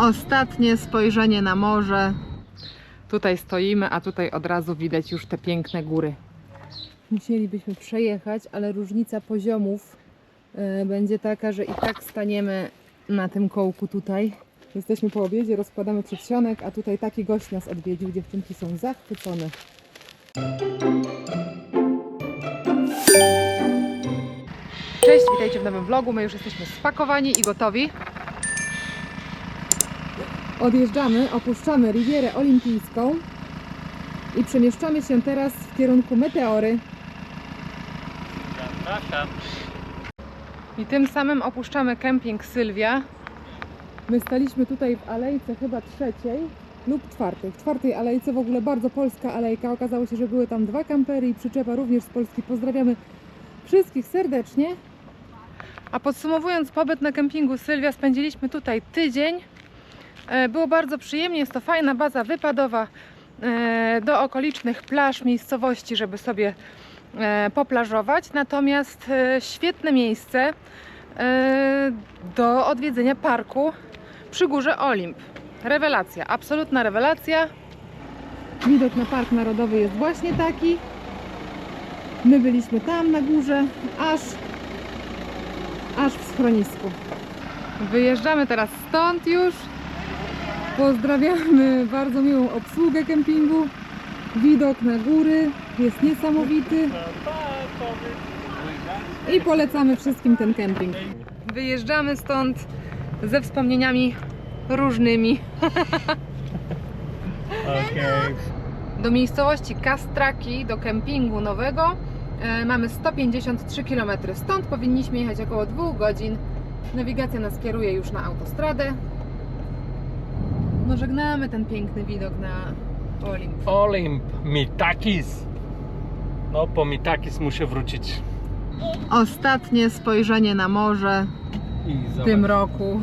Ostatnie spojrzenie na morze. Tutaj stoimy, a tutaj od razu widać już te piękne góry. Musielibyśmy przejechać, ale różnica poziomów e, będzie taka, że i tak staniemy na tym kołku tutaj. Jesteśmy po obiedzie, rozkładamy przedsionek, a tutaj taki gość nas odwiedził. Dziewczynki są zachwycone. Cześć, witajcie w nowym vlogu. My już jesteśmy spakowani i gotowi. Odjeżdżamy, opuszczamy Rivierę Olimpijską i przemieszczamy się teraz w kierunku Meteory. Zapraszam. I tym samym opuszczamy kemping Sylwia. My staliśmy tutaj w alejce chyba trzeciej lub czwartej. W czwartej alejce w ogóle bardzo polska alejka. Okazało się, że były tam dwa kampery i przyczepa również z Polski. Pozdrawiamy wszystkich serdecznie. A podsumowując pobyt na kempingu Sylwia, spędziliśmy tutaj tydzień. E, Było bardzo przyjemnie, jest to fajna baza wypadowa e, do okolicznych plaż, miejscowości, żeby sobie e, poplażować. Natomiast świetne miejsce do odwiedzenia parku przy górze Olimp. Rewelacja, absolutna rewelacja. Widok na Park Narodowy jest właśnie taki. My byliśmy tam na górze, aż, aż w schronisku. Wyjeżdżamy teraz stąd już. Pozdrawiamy bardzo miłą obsługę kempingu. Widok na góry jest niesamowity i polecamy wszystkim ten kemping. Wyjeżdżamy stąd ze wspomnieniami różnymi. Do miejscowości Kastraki, do kempingu nowego e, mamy 153 km. Stąd powinniśmy jechać około 2 godzin. Nawigacja nas kieruje już na autostradę. No żegnamy ten piękny widok na Olimp. Olimp, Mitakis. No, po Mitakis muszę wrócić. Ostatnie spojrzenie na morze I w zobacz. tym roku.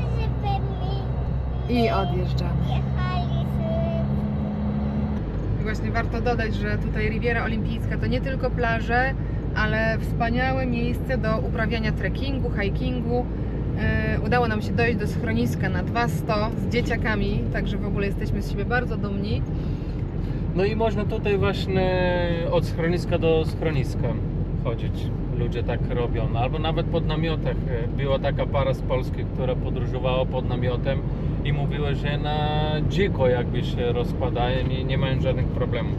I odjeżdżamy. I Właśnie warto dodać, że tutaj Riviera Olimpijska to nie tylko plaże, ale wspaniałe miejsce do uprawiania trekkingu, hikingu. E, Udało nam się dojść do schroniska na 200 z dzieciakami, także w ogóle jesteśmy z siebie bardzo dumni. No i można tutaj właśnie od schroniska do schroniska chodzić. Ludzie tak robią. Albo nawet pod namiotach. Była taka para z Polski, która podróżowała pod namiotem i mówiła, że na dziko jakby się rozkładają i nie mają żadnych problemów.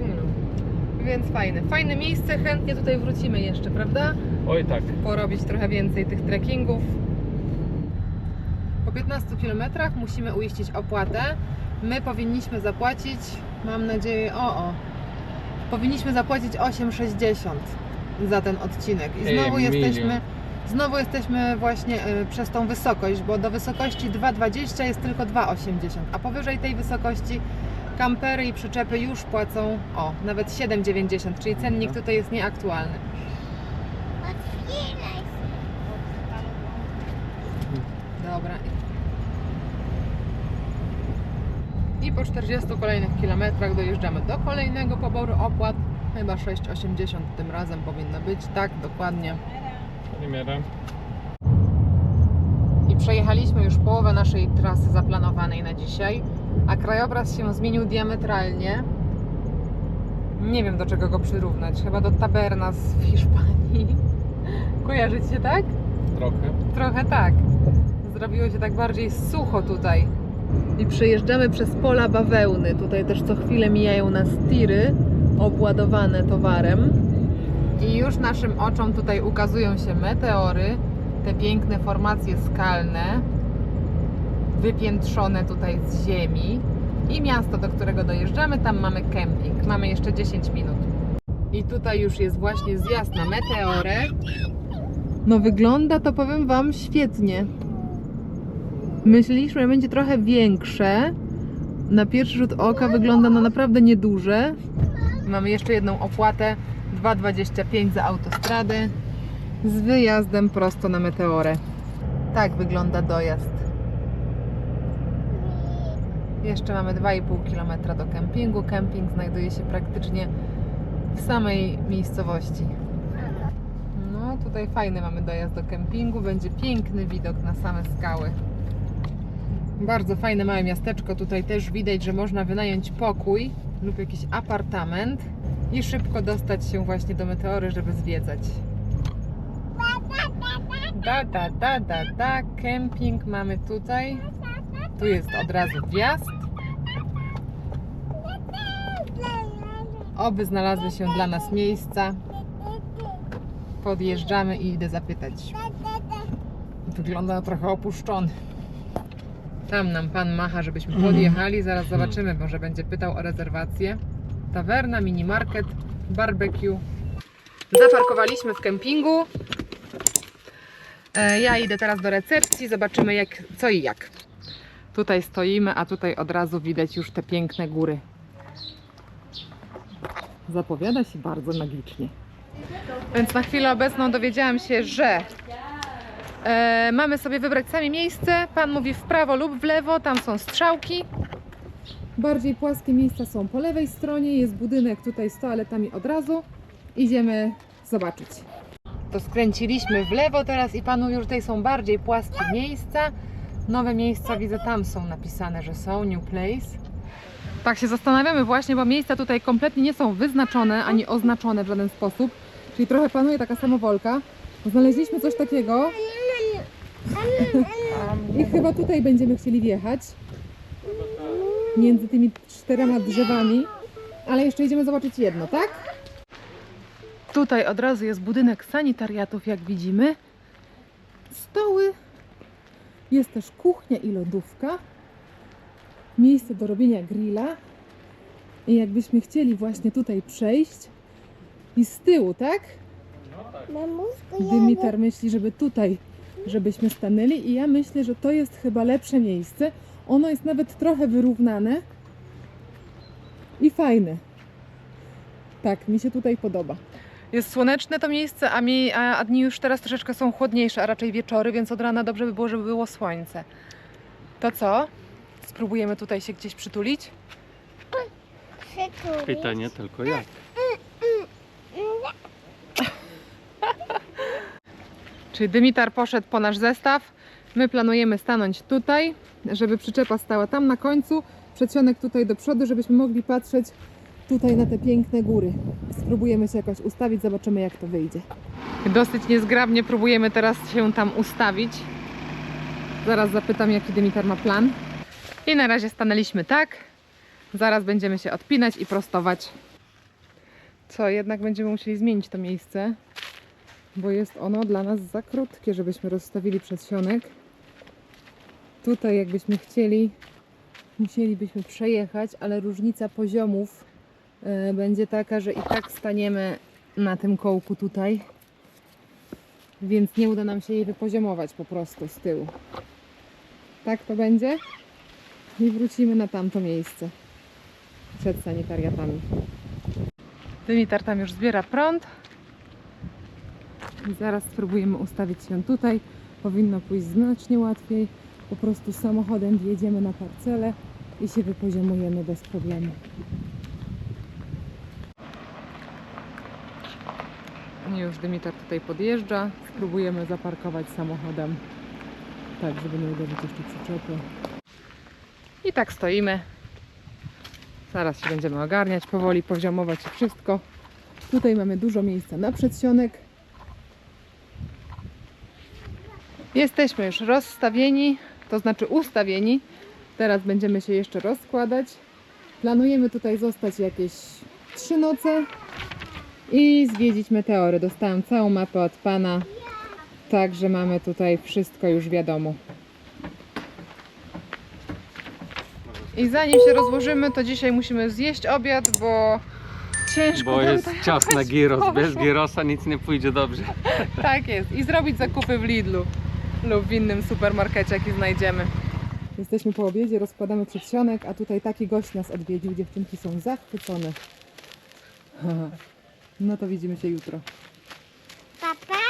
No. Więc fajne. Fajne miejsce, chętnie tutaj wrócimy jeszcze, prawda? Oj tak. porobić trochę więcej tych trekkingów. Po 15 km musimy uiścić opłatę. My powinniśmy zapłacić, mam nadzieję, o o, powinniśmy zapłacić 8,60 za ten odcinek. I Ej, znowu milion. jesteśmy, znowu jesteśmy właśnie y, przez tą wysokość, bo do wysokości 2,20 jest tylko 2,80, a powyżej tej wysokości kampery i przyczepy już płacą, o, nawet 7,90, czyli cennik tutaj jest nieaktualny. Dobra. I po 40 kolejnych kilometrach dojeżdżamy do kolejnego poboru opłat. Chyba 6,80 tym razem powinno być. Tak, dokładnie. Primera. I przejechaliśmy już połowę naszej trasy zaplanowanej na dzisiaj, a krajobraz się zmienił diametralnie. Nie wiem do czego go przyrównać. Chyba do Tabernas w Hiszpanii. Kojarzycie, tak? Trochę. Trochę tak. Zrobiło się tak bardziej sucho tutaj. I przejeżdżamy przez pola bawełny. Tutaj też co chwilę mijają nas tiry obładowane towarem. I już naszym oczom tutaj ukazują się meteory, te piękne formacje skalne, wypiętrzone tutaj z ziemi. I miasto, do którego dojeżdżamy, tam mamy kemping. Mamy jeszcze 10 minut. I tutaj już jest właśnie zjazd na meteorę. No wygląda to powiem Wam świetnie. Myśleliśmy, że będzie trochę większe. Na pierwszy rzut oka wygląda na naprawdę nieduże. Mamy jeszcze jedną opłatę 2,25 za autostradę z wyjazdem prosto na meteorę. Tak wygląda dojazd. Jeszcze mamy 2,5 km do kempingu. Kemping znajduje się praktycznie w samej miejscowości. No, tutaj fajny mamy dojazd do kempingu. Będzie piękny widok na same skały. Bardzo fajne małe miasteczko. Tutaj też widać, że można wynająć pokój lub jakiś apartament i szybko dostać się właśnie do meteory, żeby zwiedzać. Da, da, da, da, da. Kemping mamy tutaj. Tu jest od razu wjazd. Oby znalazły się dla nas miejsca. Podjeżdżamy i idę zapytać. Wygląda trochę opuszczony. Tam nam pan macha, żebyśmy podjechali. Zaraz zobaczymy, może będzie pytał o rezerwację. Tawerna, minimarket, barbecue. Zaparkowaliśmy w kempingu. E, Ja idę teraz do recepcji, zobaczymy jak, co i jak. Tutaj stoimy, a tutaj od razu widać już te piękne góry. Zapowiada się bardzo magicznie. Więc na chwilę obecną dowiedziałam się, że e, mamy sobie wybrać sami miejsce. Pan mówi w prawo lub w lewo, tam są strzałki. Bardziej płaskie miejsca są po lewej stronie, jest budynek tutaj z toaletami od razu. Idziemy zobaczyć. To skręciliśmy w lewo teraz i pan mówi, że tutaj są bardziej płaskie miejsca. Nowe miejsca widzę tam są napisane, że są New Place. Tak się zastanawiamy właśnie, bo miejsca tutaj kompletnie nie są wyznaczone ani oznaczone w żaden sposób. Czyli trochę panuje taka samowolka. Znaleźliśmy coś takiego i chyba tutaj będziemy chcieli wjechać. Między tymi czterema drzewami. Ale jeszcze idziemy zobaczyć jedno, tak? Tutaj od razu jest budynek sanitariatów, jak widzimy. Stoły. Jest też kuchnia i lodówka. Miejsce do robienia grilla. I jakbyśmy chcieli właśnie tutaj przejść. I z tyłu, tak? Dymitar myśli, żeby tutaj, żebyśmy stanęli i ja myślę, że to jest chyba lepsze miejsce. Ono jest nawet trochę wyrównane i fajne. Tak, mi się tutaj podoba. Jest słoneczne to miejsce, a, mi, a, a dni już teraz troszeczkę są chłodniejsze, a raczej wieczory, więc od rana dobrze by było, żeby było słońce. To co? Spróbujemy tutaj się gdzieś przytulić? Pytanie tylko jak. Czyli Dymitar poszedł po nasz zestaw. My planujemy stanąć tutaj, żeby przyczepa stała tam na końcu, przedsionek tutaj do przodu, żebyśmy mogli patrzeć tutaj na te piękne góry. Spróbujemy się jakoś ustawić, zobaczymy jak to wyjdzie. Dosyć niezgrabnie próbujemy teraz się tam ustawić. Zaraz zapytam, jaki Dymitar ma plan. I na razie stanęliśmy tak. Zaraz będziemy się odpinać i prostować. Co, jednak będziemy musieli zmienić to miejsce bo jest ono dla nas za krótkie, żebyśmy rozstawili przedsionek. Tutaj jakbyśmy chcieli, musielibyśmy przejechać, ale różnica poziomów e, będzie taka, że i tak staniemy na tym kołku tutaj, więc nie uda nam się jej wypoziomować po prostu z tyłu. Tak to będzie i wrócimy na tamto miejsce przed sanitariatami. Dymitar tam już zbiera prąd. Zaraz spróbujemy ustawić się tutaj. Powinno pójść znacznie łatwiej. Po prostu samochodem wjedziemy na parcelę i się wypoziomujemy bez problemu. Już Dymitar tutaj podjeżdża. Spróbujemy zaparkować samochodem, tak żeby nie uderzyć jeszcze przyczepy. I tak stoimy. Zaraz się będziemy ogarniać, powoli poziomować wszystko. Tutaj mamy dużo miejsca na przedsionek. Jesteśmy już rozstawieni, to znaczy ustawieni. Teraz będziemy się jeszcze rozkładać. Planujemy tutaj zostać jakieś trzy noce i zwiedzić meteory. Dostałam całą mapę od pana, także mamy tutaj wszystko już wiadomo. I zanim się rozłożymy, to dzisiaj musimy zjeść obiad, bo ciężko Bo jest to czas na jakoś gyros. Bez gyrosa nic nie pójdzie dobrze. Tak jest. I zrobić zakupy w Lidlu lub w innym supermarkecie, jaki znajdziemy. Jesteśmy po obiedzie, rozkładamy przedsionek, a tutaj taki gość nas odwiedził. Dziewczynki są zachwycone. No to widzimy się jutro. Papa.